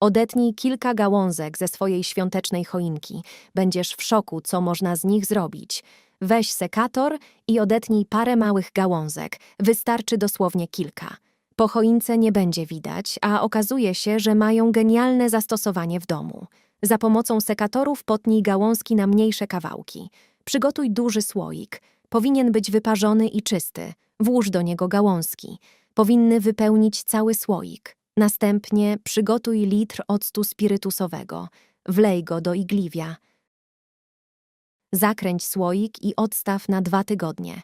Odetnij kilka gałązek ze swojej świątecznej choinki. Będziesz w szoku, co można z nich zrobić. Weź sekator i odetnij parę małych gałązek. Wystarczy dosłownie kilka. Po choince nie będzie widać, a okazuje się, że mają genialne zastosowanie w domu. Za pomocą sekatorów potnij gałązki na mniejsze kawałki. Przygotuj duży słoik. Powinien być wyparzony i czysty. Włóż do niego gałązki. Powinny wypełnić cały słoik. Następnie przygotuj litr octu spirytusowego. Wlej go do igliwia. Zakręć słoik i odstaw na dwa tygodnie.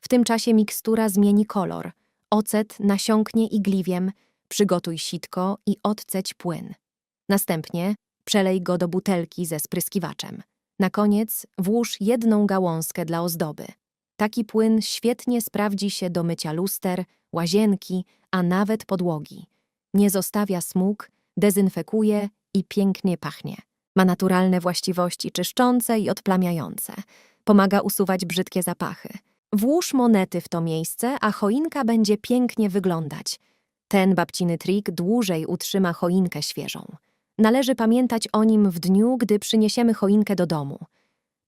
W tym czasie mikstura zmieni kolor. Ocet nasiąknie igliwiem, przygotuj sitko i odceć płyn. Następnie przelej go do butelki ze spryskiwaczem. Na koniec włóż jedną gałązkę dla ozdoby. Taki płyn świetnie sprawdzi się do mycia luster, łazienki, a nawet podłogi. Nie zostawia smug, dezynfekuje i pięknie pachnie. Ma naturalne właściwości czyszczące i odplamiające. Pomaga usuwać brzydkie zapachy. Włóż monety w to miejsce, a choinka będzie pięknie wyglądać. Ten babciny trik dłużej utrzyma choinkę świeżą. Należy pamiętać o nim w dniu, gdy przyniesiemy choinkę do domu.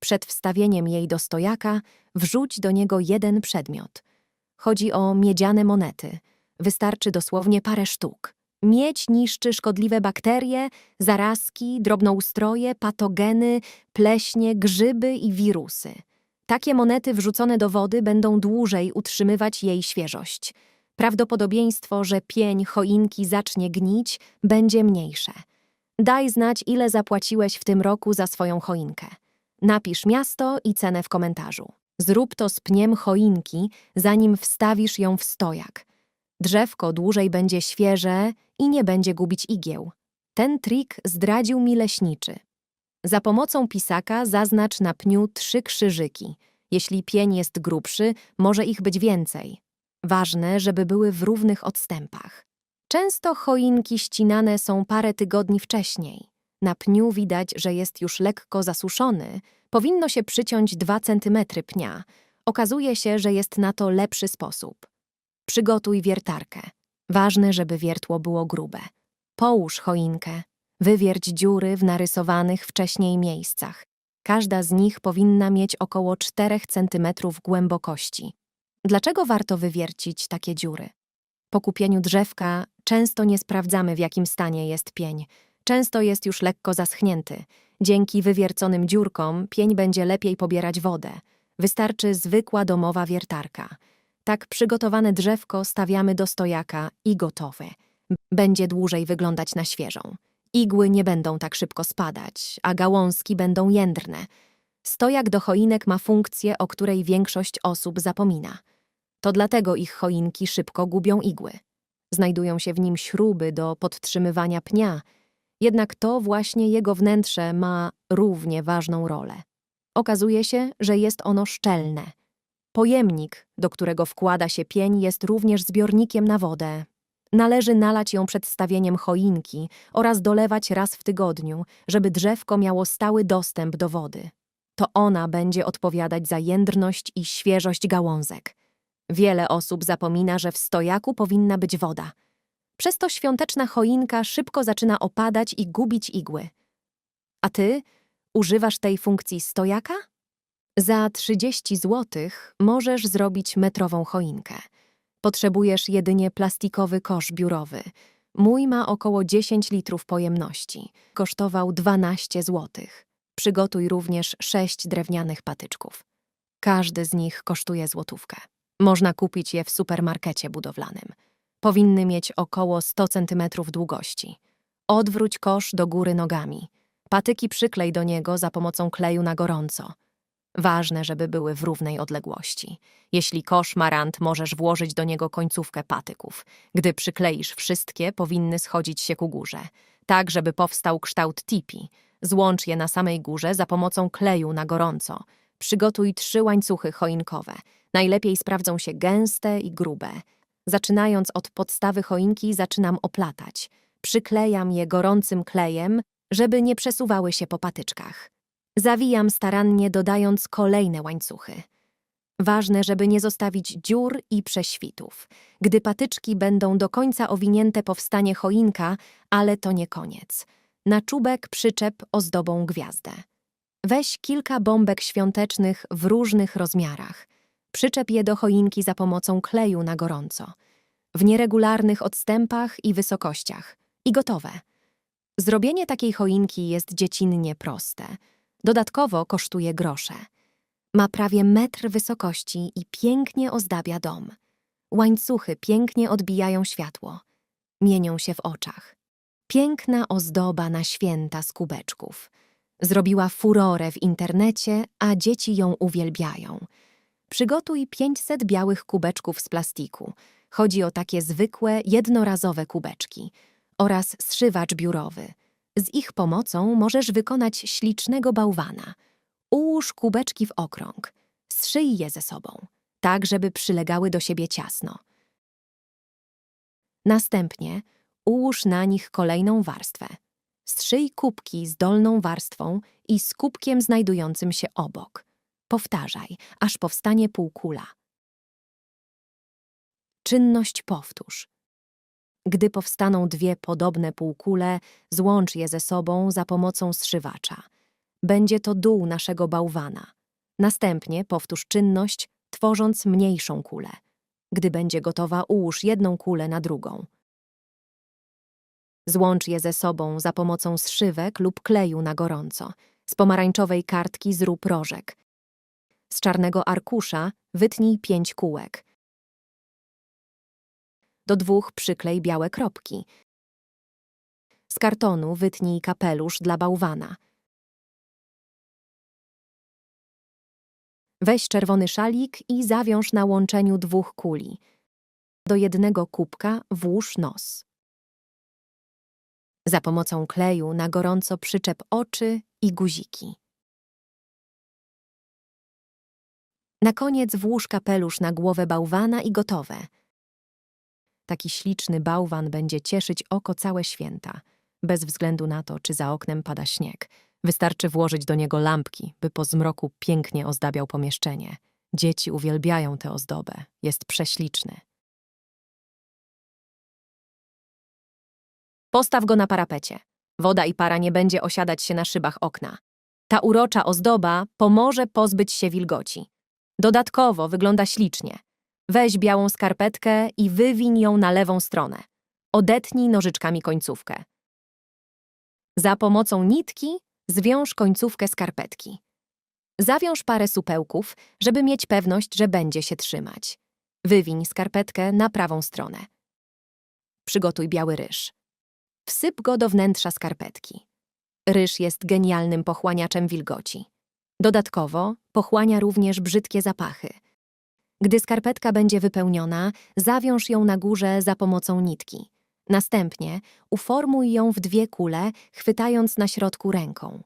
Przed wstawieniem jej do stojaka wrzuć do niego jeden przedmiot. Chodzi o miedziane monety. Wystarczy dosłownie parę sztuk. Miedź niszczy szkodliwe bakterie, zarazki, drobnoustroje, patogeny, pleśnie, grzyby i wirusy. Takie monety wrzucone do wody będą dłużej utrzymywać jej świeżość. Prawdopodobieństwo, że pień choinki zacznie gnić, będzie mniejsze. Daj znać, ile zapłaciłeś w tym roku za swoją choinkę. Napisz miasto i cenę w komentarzu. Zrób to z pniem choinki, zanim wstawisz ją w stojak. Drzewko dłużej będzie świeże i nie będzie gubić igieł. Ten trik zdradził mi leśniczy. Za pomocą pisaka zaznacz na pniu trzy krzyżyki. Jeśli pień jest grubszy, może ich być więcej. Ważne, żeby były w równych odstępach. Często choinki ścinane są parę tygodni wcześniej. Na pniu widać, że jest już lekko zasuszony. Powinno się przyciąć 2 cm pnia. Okazuje się, że jest na to lepszy sposób. Przygotuj wiertarkę. Ważne, żeby wiertło było grube. Połóż choinkę. Wywierć dziury w narysowanych wcześniej miejscach. Każda z nich powinna mieć około 4 cm głębokości. Dlaczego warto wywiercić takie dziury? Po kupieniu drzewka często nie sprawdzamy, w jakim stanie jest pień. Często jest już lekko zaschnięty. Dzięki wywierconym dziurkom pień będzie lepiej pobierać wodę. Wystarczy zwykła domowa wiertarka. Tak przygotowane drzewko stawiamy do stojaka i gotowe. Będzie dłużej wyglądać na świeżą. Igły nie będą tak szybko spadać, a gałązki będą jędrne. Stojak do choinek ma funkcję, o której większość osób zapomina. To dlatego ich choinki szybko gubią igły. Znajdują się w nim śruby do podtrzymywania pnia, jednak to właśnie jego wnętrze ma równie ważną rolę. Okazuje się, że jest ono szczelne. Pojemnik, do którego wkłada się pień, jest również zbiornikiem na wodę. Należy nalać ją przed stawieniem choinki oraz dolewać raz w tygodniu, żeby drzewko miało stały dostęp do wody. To ona będzie odpowiadać za jędrność i świeżość gałązek. Wiele osób zapomina, że w stojaku powinna być woda. Przez to świąteczna choinka szybko zaczyna opadać i gubić igły. A ty używasz tej funkcji stojaka? Za 30 zł możesz zrobić metrową choinkę. Potrzebujesz jedynie plastikowy kosz biurowy. Mój ma około 10 litrów pojemności. Kosztował 12 zł. Przygotuj również 6 drewnianych patyczków. Każdy z nich kosztuje złotówkę. Można kupić je w supermarkecie budowlanym. Powinny mieć około 100 cm długości. Odwróć kosz do góry nogami. Patyki przyklej do niego za pomocą kleju na gorąco. Ważne, żeby były w równej odległości. Jeśli kosz ma rant, możesz włożyć do niego końcówkę patyków. Gdy przykleisz wszystkie, powinny schodzić się ku górze, tak żeby powstał kształt tipi. Złącz je na samej górze za pomocą kleju na gorąco. Przygotuj trzy łańcuchy choinkowe. Najlepiej sprawdzą się gęste i grube. Zaczynając od podstawy choinki, zaczynam oplatać. Przyklejam je gorącym klejem, żeby nie przesuwały się po patyczkach. Zawijam starannie, dodając kolejne łańcuchy. Ważne, żeby nie zostawić dziur i prześwitów. Gdy patyczki będą do końca owinięte, powstanie choinka, ale to nie koniec. Na czubek przyczep ozdobą gwiazdę. Weź kilka bombek świątecznych w różnych rozmiarach. Przyczep je do choinki za pomocą kleju na gorąco. W nieregularnych odstępach i wysokościach. I gotowe. Zrobienie takiej choinki jest dziecinnie proste. Dodatkowo kosztuje grosze. Ma prawie metr wysokości i pięknie ozdabia dom. Łańcuchy pięknie odbijają światło. Mienią się w oczach. Piękna ozdoba na święta z kubeczków. Zrobiła furorę w internecie, a dzieci ją uwielbiają. Przygotuj 500 białych kubeczków z plastiku. Chodzi o takie zwykłe, jednorazowe kubeczki oraz zszywacz biurowy. Z ich pomocą możesz wykonać ślicznego bałwana. Ułóż kubeczki w okrąg. Zszyj je ze sobą, tak żeby przylegały do siebie ciasno. Następnie ułóż na nich kolejną warstwę. Strzyj kubki z dolną warstwą i z kubkiem znajdującym się obok. Powtarzaj, aż powstanie półkula. Czynność powtórz. Gdy powstaną dwie podobne półkule, złącz je ze sobą za pomocą zszywacza. Będzie to dół naszego bałwana. Następnie powtórz czynność, tworząc mniejszą kulę. Gdy będzie gotowa, ułóż jedną kulę na drugą. Złącz je ze sobą za pomocą zszywek lub kleju na gorąco. Z pomarańczowej kartki zrób rożek. Z czarnego arkusza wytnij pięć kółek. Do dwóch przyklej białe kropki. Z kartonu wytnij kapelusz dla bałwana. Weź czerwony szalik i zawiąż na łączeniu dwóch kuli. Do jednego kubka włóż nos. Za pomocą kleju na gorąco przyczep oczy i guziki. Na koniec włóż kapelusz na głowę bałwana i gotowe. Taki śliczny bałwan będzie cieszyć oko całe święta, bez względu na to, czy za oknem pada śnieg. Wystarczy włożyć do niego lampki, by po zmroku pięknie ozdabiał pomieszczenie. Dzieci uwielbiają tę ozdobę. Jest prześliczny. Postaw go na parapecie. Woda i para nie będzie osiadać się na szybach okna. Ta urocza ozdoba pomoże pozbyć się wilgoci. Dodatkowo wygląda ślicznie. Weź białą skarpetkę i wywiń ją na lewą stronę. Odetnij nożyczkami końcówkę. Za pomocą nitki zwiąż końcówkę skarpetki. Zawiąż parę supełków, żeby mieć pewność, że będzie się trzymać. Wywiń skarpetkę na prawą stronę. Przygotuj biały ryż. Wsyp go do wnętrza skarpetki. Ryż jest genialnym pochłaniaczem wilgoci. Dodatkowo pochłania również brzydkie zapachy. Gdy skarpetka będzie wypełniona, zawiąż ją na górze za pomocą nitki. Następnie uformuj ją w dwie kule, chwytając na środku ręką.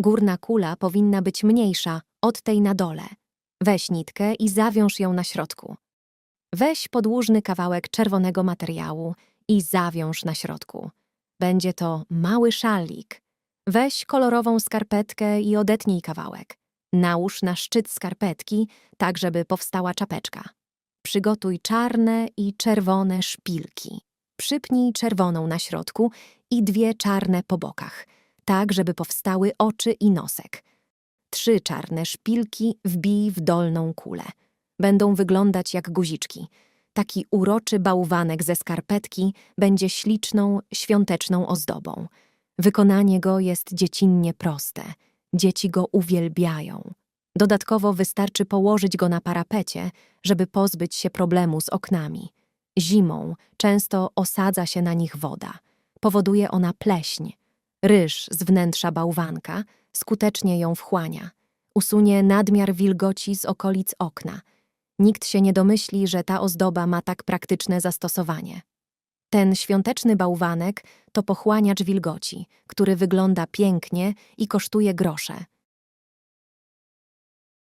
Górna kula powinna być mniejsza od tej na dole. Weź nitkę i zawiąż ją na środku. Weź podłużny kawałek czerwonego materiału i zawiąż na środku. Będzie to mały szalik. Weź kolorową skarpetkę i odetnij kawałek. Nałóż na szczyt skarpetki, tak żeby powstała czapeczka. Przygotuj czarne i czerwone szpilki. Przypnij czerwoną na środku i dwie czarne po bokach, tak żeby powstały oczy i nosek. Trzy czarne szpilki wbij w dolną kulę. Będą wyglądać jak guziczki. Taki uroczy bałwanek ze skarpetki będzie śliczną, świąteczną ozdobą. Wykonanie go jest dziecinnie proste. Dzieci go uwielbiają. Dodatkowo wystarczy położyć go na parapecie, żeby pozbyć się problemu z oknami. Zimą często osadza się na nich woda. Powoduje ona pleśń. Ryż z wnętrza bałwanka skutecznie ją wchłania. Usunie nadmiar wilgoci z okolic okna. Nikt się nie domyśli, że ta ozdoba ma tak praktyczne zastosowanie. Ten świąteczny bałwanek to pochłaniacz wilgoci, który wygląda pięknie i kosztuje grosze.